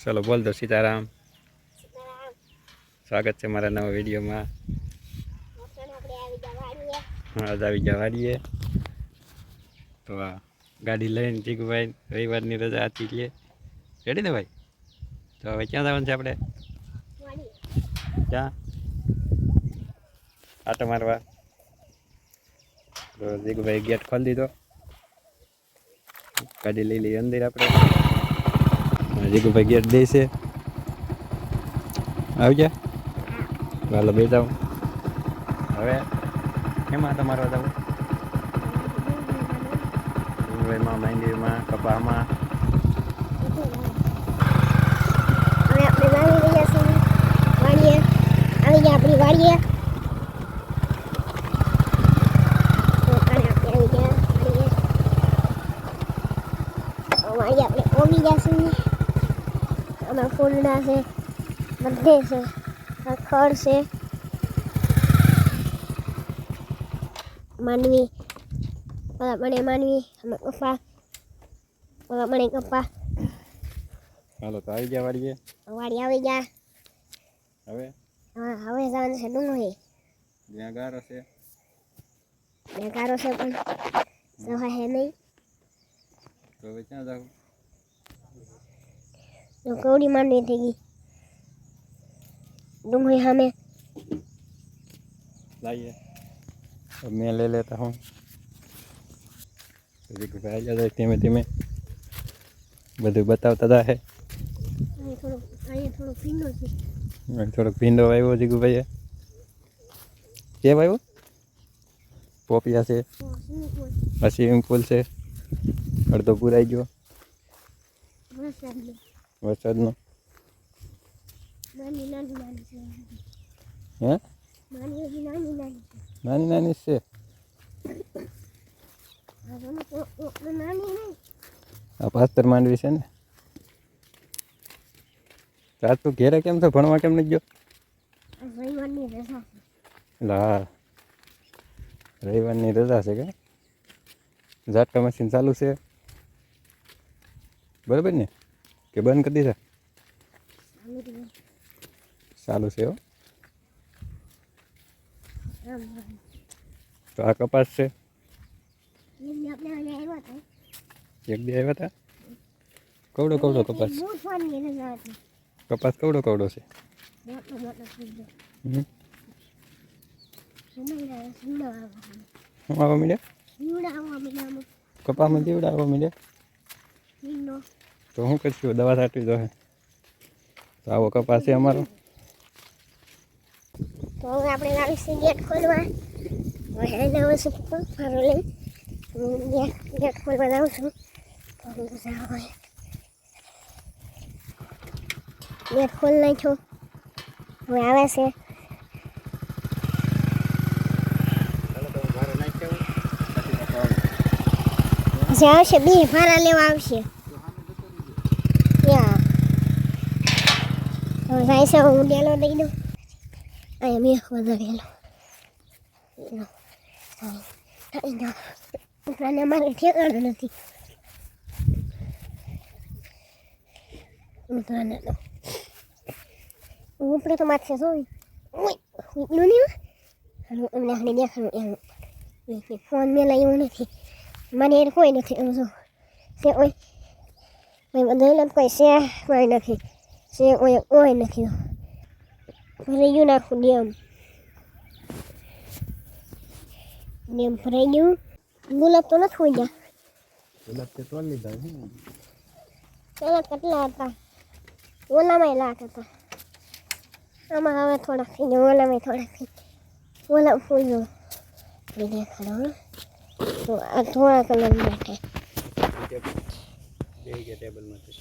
ચલો બોલ દો સીતારામ. સ્વાગત છે મારા નવા વિડીયોમાં. આજ આવી વાડીએ તો આ ગાડી લઈને જીગુભાઈ રવિવારની રજા હતી લે રેડી ને ભાઈ? તો હવે ક્યાં જવાનું છે આપણે? ક્યાં? આટો મારવા. તો જીગુભાઈ ગેટ ખોલી દીધો. ગાડી લઈ લઈ અંદર આપણે. જીગુભાઈ ગેટ દે છે આવી ગયા? ચાલો બે જાઉં હવે એમાં તમારો જાવ જીગુભાઈમાં મંદિરમાં કપામાં. આપણે વાડીએ આવી ગયા આપણી વાડીએ તો કાલે આપણે આવી ગયા વાડીએ તો વાડી આપણે ઓગી ગયા છીએ ફૂલડા છે બધે છે આ ખડ છે. માનવી બધા મને માનવી અમે કપા બધા મને કપા. હાલો તો આવી ગયા વાળીએ વાડી આવી ગયા. હવે? હા હવે જવાનું છે ડુંગળી. જ્યાં ગારો છે. બેકારો છે પણ સહાય નહીં. તો હવે ક્યાં જાવ? તો કવડી માંડવી થઈ ગઈ ડુંગળી સામે લાવીએ તો મેં લઈ લેતા હું તો જીગુભાઈ આવી જાય ધીમે ધીમે બધું બતાવતા જાય અહીં થોડો અહીં થોડો ભીંડો છે અહીં થોડોક ભીંડો આવ્યો જીગુભાઈએ કેમ આવ્યો પોપિયા છે આ સ્વિમિંગ પુલ છે અડધો પૂરાઈ ગયો વરસાદની? હે? નાની નાની છે. આ પાસ્તર માંડવી છે ને? રાત તું ઘેરે કેમ છો? ભણવા કેમ નથી ગયો? આ રવિવારની રજા છે. હા. રવિવારની રજા છે કે? ઝાટકા મશીન ચાલુ છે. બરાબર ને? કે બંધ કરી દીધા ચાલુ રહ્યું. ચાલુ છે હો રામ રામ તો આ કપાસ છે એમને આપણે અહીંયા આવ્યા હતા એક દી આવ્યા હતા કવડો કવડો કપાસ મોસવાની રજા હતી કપાસ કવડો કવડો છે મોટો મોટો ફૂલડો હમ. સુનાઈ સુના આવવા શું આવવા માંડ્યા જીવડા આવવા મીડામાં કપાસમાં જીવડા આવવા માંડ્યા ભીંડો તો શું કરશું? દવા છાંટવી જોઈએ. તો આવો કપાસ છે અમારો. તો હવે આપણે ગેટ ખોલવા. હવે જાઉં છું પપ્પા લઈ હું ગેટ ગેટ ખોલવા જાઉં છું. તો હું જાઉં ગેટ ખોલ નાખ્યો. હવે આવે છે. આવશે બે ભાડા લેવા આવશે. ત્યાં જાય હું દઈ દઉં અહીંયા મેં વધારેલો અમારે ઠેકાણું નથી તો ઉપરે તો માથે જોઈ એટલું નહીં હાલો અમને આખને દેખાડું એમ ફોન મેં લાવ્યો નથી મને એ કોઈ નથી એમ જો સે ઓય કોઈ બધાને કોઈ છે નાખી નથી છે ઓય નાખ્યો ભરાઈ ગયું નાખું ડેમ ડેમ ભરાઈ ગયું ગુલાબ તો નથી હોય ગયા ગુલાબ તોડ લીધા પેલા કેટલા હતા ઓલામાં લાટ હતા આમાં હવે થોડાક થઈ ગયા ઓલામાં થોડાક થઈ ગયા. ઓલા ફૂલ દેખાડો હો. તો આ થોડા કલર માટે બે ગયા ટેબલમાંથી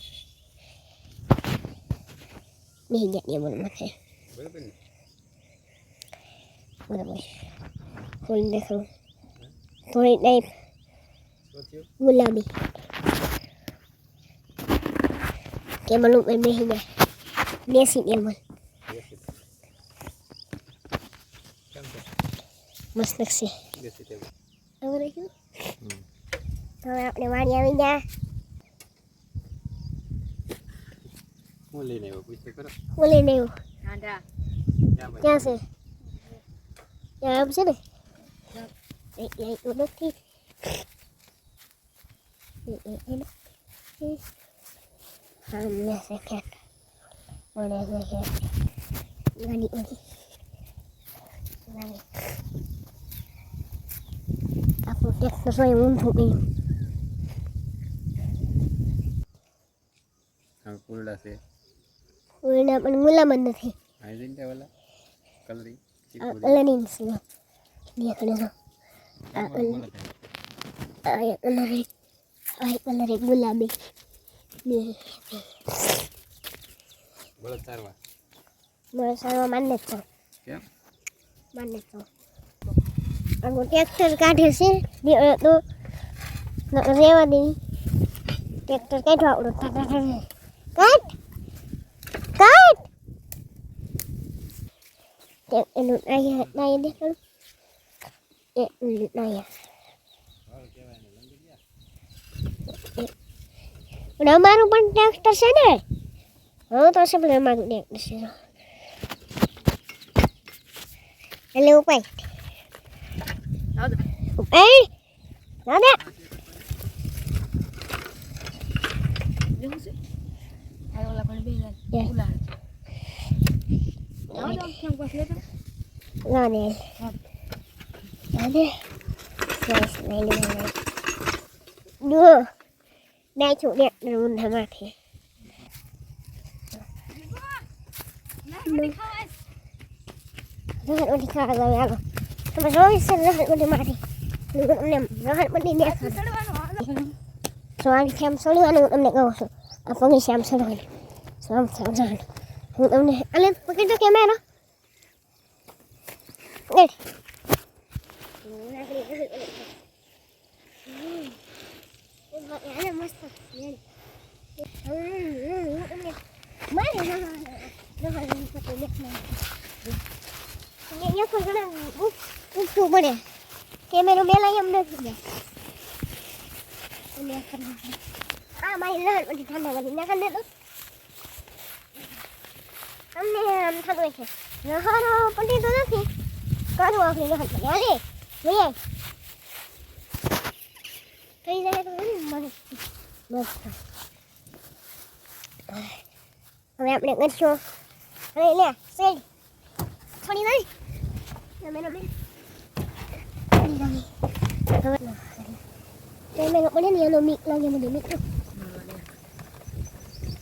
બે ગયા ટેબલ માટે બરાબર ને બરાબર ફૂલ દેખાડું થોડી ટાઈપ શું થયું ગુલાબી ટેબલ ઉપર બેસી જાય દેશી ટેબલ કેમ છે મસ્ત છે દેશી ટેબલ ખબર છે હવે આપણે વાડી આવી ગયા હું લઈને આવ્યો પૂછતો કરો હું લઈને આવ્યો ગાંડા ક્યાં છે? ત્યાં આમ છે ને? નથી. મને આપણું ટ્રેક્ટર હોય ઊંધું ગયું હા છે. પણ ગુલામ જ નથી. જઈને ત્યાં ઓલા? કલરી? આ કલરિંગ છે નીકળે આ કલર આ આ ગુલાબી. બે. બળદ ચારવા મારે સારવા માને છો. કેમ? માને છો. આગળ ટ્રેક્ટર કાઢે છે. તો રેવા દે. ટ્રેક્ટર કાઢવા આવડો. કાઢ! તે એનું નાયા નાયા દેખાડું એ એનું નાયા પણ અમારું પણ ટ્રેક્ટર છે ને હા તો છે પણ અમારું ટ્રેક્ટર છે એટલે ઉપાય આવજો ઉપાય દાદા જવું છે આ ઓલા પણ બે જાય Yeah. ઉલાળ આવજો કેમ પછી લેતા દાદે દાદે સરસ લઈને લઈને જો નાખ્યું ટ્રેક્ટર ઊંધામાંથી રહટ બધી ખાવા જાવ હાલો તમે જોઈ છે રહટ બધી મારી તમને રહટ બધી દેખાડ તો આ રીતે આમ સોડવાનું હું તમને કહું હું તમને અલે, પકડજો કેમેરો મસ્ત પડે કેમેરો મેલા એમ નથી આ મારી લહર બધી ઠંડા કરી નાખી તો અમને આમ થતું હોય છે લહરો પડી તો નથી કરું આપણે લહર પડી હાલે જોઈએ કઈ જાય તો ખરી ને મને બસ હવે આપણે કરશું અરે લે સેડ થોડી નહીં રમે રમે થોડી રમે હવે કેમેરો પડે ને એનો મીક લાગે મને મીક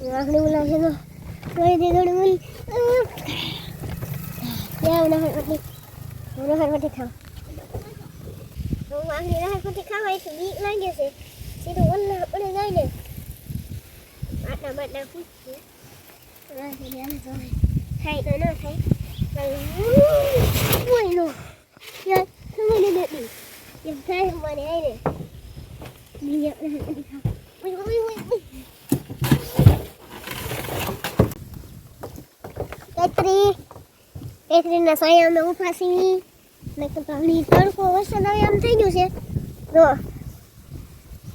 આપણે ઓલા છે તો કઈ દે થોડી બોલ યા ના હોય પટી ના હોય પટી ખાવ તો આગળ ના હોય પટી ખાવા એટલે મીક લાગે છે સીધું ઓલા પડે જાય ને આટા બાટા પૂછશે થાય તો ન થાય ઓય નો યાર મને નથી એમ થાય મને ઓય તેત્રી તેત્રીના સાયામાં ઊભા છીએ ને પાણી તડકો વરસાદ આવે આમ થઈ ગયું છે. જો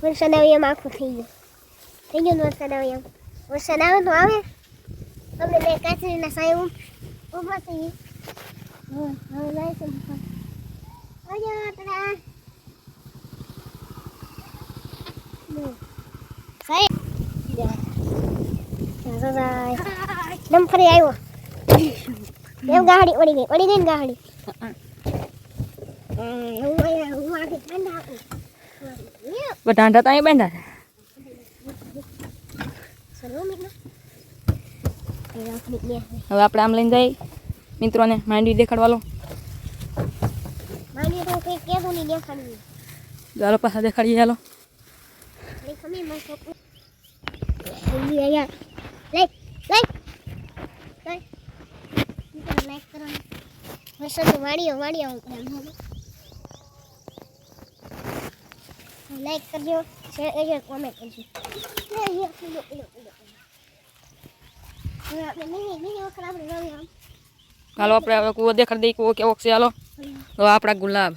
વરસાદ આવે એમ આખું થઈ ગયું. થઈ ગયું વરસાદ આવે એમ. વરસાદ આવે તો આવે. અમે બે કાચરીના સાયા ઊભા છીએ હવે હવે લાય છે અરે તરા નમ ફરી આવ્યો. એમ ગાડી ઓડી ગઈ ઓડી ગઈ ને ગાડી. બધા તો અહીં લે હવે આપણે આમ લઈને જઈ મિત્રોને માંડવી દેખાડવાલો ચાલો પાછા દેખાડીએ ચાલો લઈ ખમી મસ્ત લઈ અહીંયા લઈ લઈ લઈ લાઈક કરવાનું. વરસાદ વાળીઓ વાડીઓ લાઈક કરજો શેર કરજો કોમેન્ટ કરજો. હાલો આપણે હવે કૂવો દેખાડી દઈએ કૂવો કેવો છે ચાલો હવે આપણા ગુલાબ.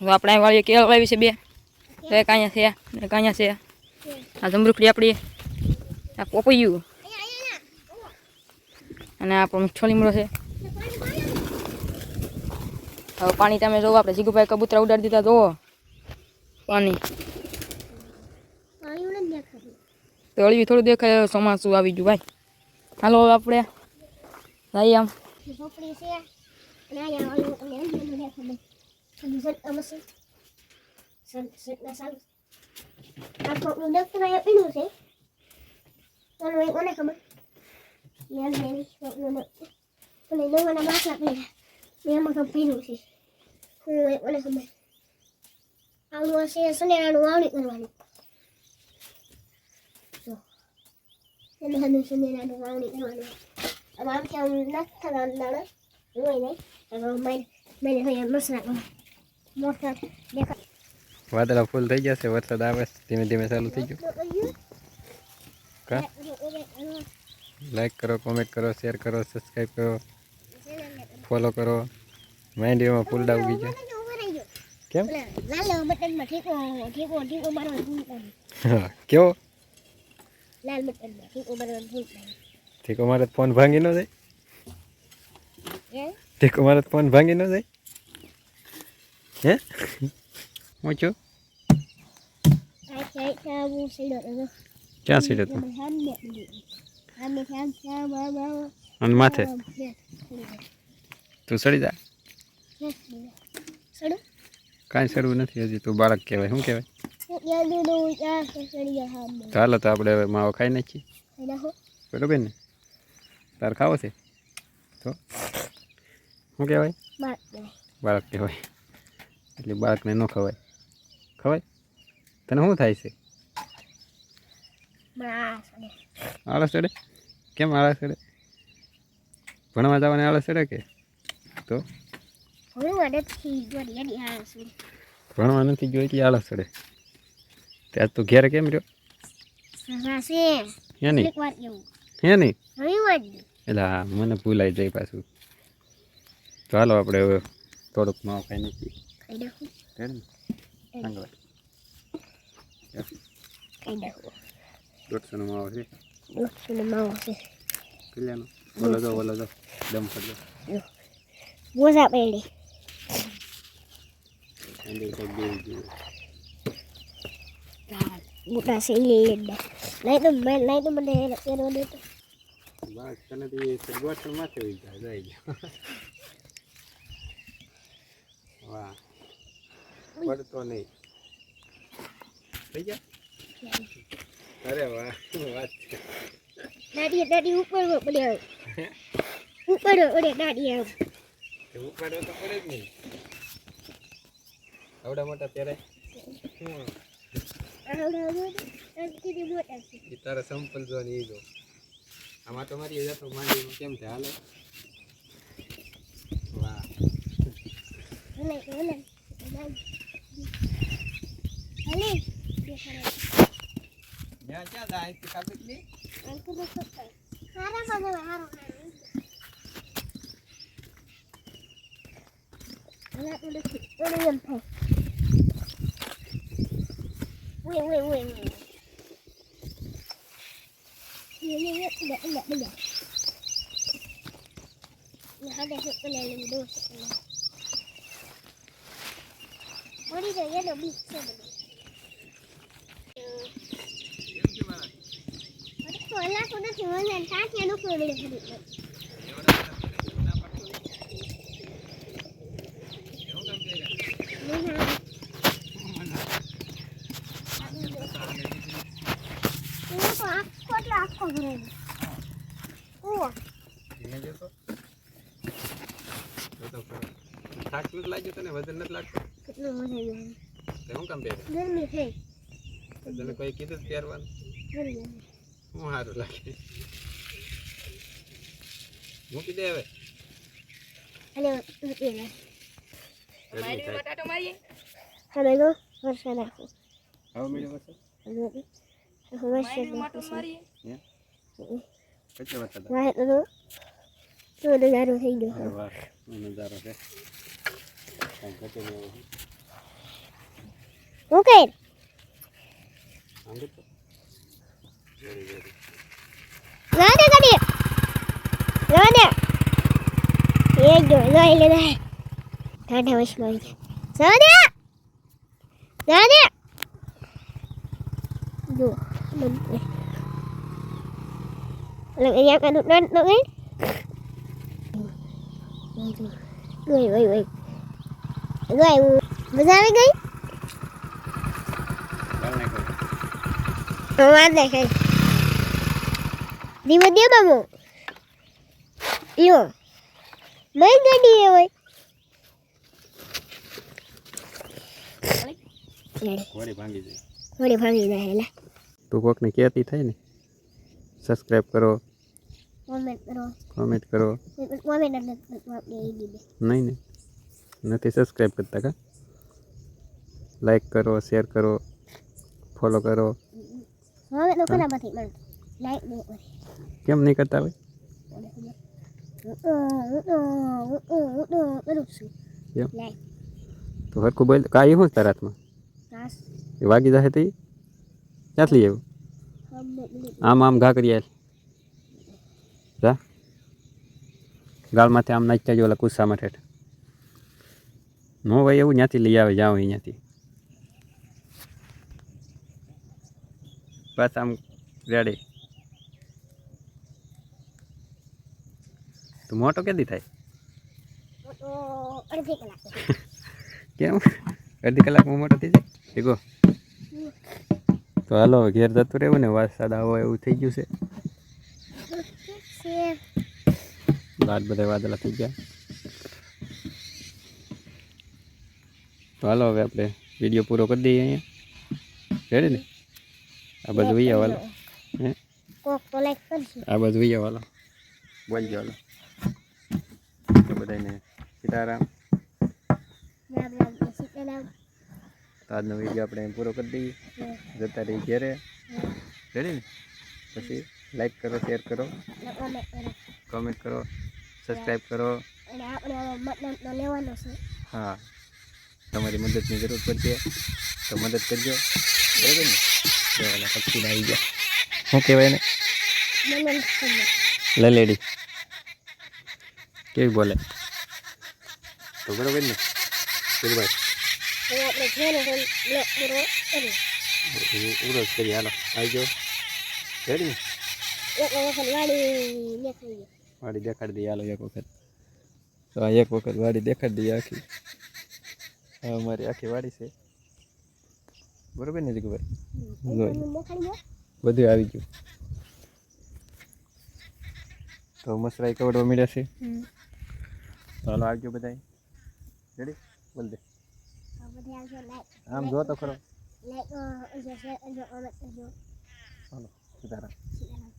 આપણે વાળીએ કેળ વાવી છે બે. એક અહીંયા છે એક અહીંયા છે. આ જમરૂખડી આપણી આ પોપૈયું. અને આપણો મીઠો લીમડો છે. હવે પાણી તમે જોવો આપણે જીગુભાઈ કબૂતરા ઉડાડી દીધા જોવો. પાણી. પાણી તળિયું થોડું દેખાય ચોમાસું આવી ગયું ભાઈ. હાલો હવે આપણે જઈએ આમ. છે. Minha gente, meu nome. Falei, não, olha આનું હશે હશે ને આનું વાવણી વાવણી કરવાની આમ કે આમ નથી થવાનું દાણા હોય નહીં હવે મને મને હોય મસરા મોટર ફૂલ થઈ ગયા છે ધીમે ધીમે ચાલુ થઈ ગયું લાઈક કરો કોમેન્ટ કરો શેર કરો સબસ્ક્રાઈબ કરો. ફોલો કરો. માઇન્ડીમાં ફૂલ ડાઉ જાય. કેમ? લાલ બટનમાં ઠીકો ઠીકો ઠીકો મારો હા કેવો? લાલ બટનમાં ઠીકો મારો ઠીકો મારે ફોન ભાંગી ન જાય? ઠીક ઠીકો મારે ફોન ભાંગી ન જાય? હે? હું છું? ક્યાં સીડે તું અને માથે? તું સડી જા. કાંઈ સડવું નથી હજી તું બાળક કહેવાય. શું કહેવાય? ચાલો તો આપણે હવે માવો ખાઈ નાખીએ. બરોબર ને? તાર ખાવો છે? તો? શું કહેવાય. બાળક કહેવાય. એટલે બાળકને ન ખવાય. ખવાય? તને શું થાય છે? આળસ ચડે? કેમ આળસ ચડે? ભણવા જવાની આળસ ચડે કે? તો? ભણવા નથી જોઈ કે આળસ ચડે. ત્યાં તું ઘેર કેમ રહ્યો? હે નહીં? હે નહીં? એટલે હા મને ભૂલાઈ જાય પાછું. ચાલો આપણે હવે થોડુંક માવો ખાઈ નાખીએ. કઈ નાખું. રેડ ને સાંગવા કઈ નાખું દોઢસોનો માવો છે દોસ્તને માવો છે કલ્યાણો બોલો જો બોલો જો દમ કરી દો બોઝા પેડી એની કંઈક દેવી જોઈએ બુટા છે ઈ લેડે નહીં તો મેં નહીં તો મને એનો દે તો બસ તને તો એ ગોઠણ માથે હોય જાય જાય ગયો વાહ પડતો નહીં થઈ ગયા અરે વાહ વાત દાડી દાડી ઉપર પડ્યો ઉપર ઓડે દાદી આવ ઉપર તો પડે જ નહીં. આવડા મોટા ત્યારે? તારા સંપલ જો ને એ જો. આમાં તો મારી જતો માંડી કેમ છે હાલે. વાહ. હલે હલે હલે દેખાડે ત્યાં ક્યાં જાય તો સત્તા હારા બાબા હારો હારા ઓલે ઓલે એમ થાય Wait, wait, wait, wait. Yeah, yeah, yeah, tidak, tidak, tidak. Ya, ada satu lagi dua satu. Mari saya beli. Oh. ધીમે જતો તો તો ખરો. થાક નથી લાગ્યો તને વજન નથી લાગતું કેટલું મજા આવી તે શું કામ પહેરે ગરમી છે તને કોઈ કીધું જ પહેરવાનું શું સારું લાગે. મૂકી દે હવે. હેલો મૂકી દે ગરમી થાય. બટાટો મારીએ? તો વરસાદ નાખું. હવે મળ્યો વર્ષા? હે? નજારો થઈ ગયો નજારો છે. કાંઈ ઘટે નહીં એવું. હું કઈ આમ દેખો. Very, very. જવા દે એ જો લઈ લે દે ટાટા વશમાં આવી ગયા જવા દે જવા દે જો Lần ấy em ăn được đơn được ấy Người người người Người Mà ra với cái Mà ăn này kìa Tiếp mà mụ Yêu Mấy người đi rồi વળી ભાંગી જાય. ભાગી જાય લે. તું કોકને કહેતી થાય ને. સબસ્ક્રાઈબ કરો. કોમેન્ટ કરો. કોમેન્ટ કરો. કોમેન્ટ નહીં ને નથી સબસ્ક્રાઈબ કરતા કા? લાઈક કરો શેર કરો. ફોલો કરો. હવે તો ખરા નથી કેમ નહીં કરતા લાઈક તો હરખું બોલ કાંઈ શું તારા હાથમાં? એ વાગી જશે તે ક્યાંથી લઈ આવ્યું? આમ આમ ઘા કરી જા. ગાળમાંથી આમ નાચતા જો ઓલા ગુસ્સામાં ઠેઠ નો ભાઈ એવું ત્યાંથી લઈ આવે જાઓ અહીંયાથી બસ આમ રેડી તું મોટો કેદી થાય? કેમ? અડધી કલાકમાં મોટો થઈ જાય? ભેગો? તો હાલો ઘેર જતું રહેવું ને વરસાદ આવો એવું થઈ ગયું છે. લાટ બધા વાદળા થઈ ગયા. તો હાલો હવે આપણે વીડિયો પૂરો કરી દઈએ અહીંયા. રેડી ને? આ બધું આવો હે? આ બધું વહી આવો હાલો બોલજો હાલો. બધાને સીતારામ રામ રામ સીતારામ તો આજનો વીડિયો આપણે પૂરો કરી દઈએ જતા રહી ઘેરે રેડી ને પછી લાઈક કરો શેર કરો। કોમેન્ટ કરો કોમેન્ટ કરો। સબસ્ક્રાઈબ કરો અને આપણે હવે મતલબ તો લેવાનો છે હા તમારી મદદની જરૂર પડશે તો મદદ કરજો. બરાબર ને? તો ઓલા પક્ષી આવી ગયા. શું કહેવાય ને મને ખબર લલેડી. કેવી બોલે? તો બરાબર ને ભાઈ હવે આપણે ઘેરે જઈને બ્લોક પૂરો કરીએ ઉરો જ કરી હાલો આવી જાઓ રેડી ને એક વખત વાડી દેખાડી દઈએ હાલો એક વખત તો આ એક વખત વાડી દેખાડી દઈએ આખી હા અમારી આખી વાડી છે બરોબર ને જીગુભાઈ. બધું આવી ગયું તો મસરાઈ કવડવા મળ્યા છે ચાલો આવજો બધા રેડી બોલ દે આમ જો તો ખરો લાઈક જો જો હાલો સીતારામ સીતારામ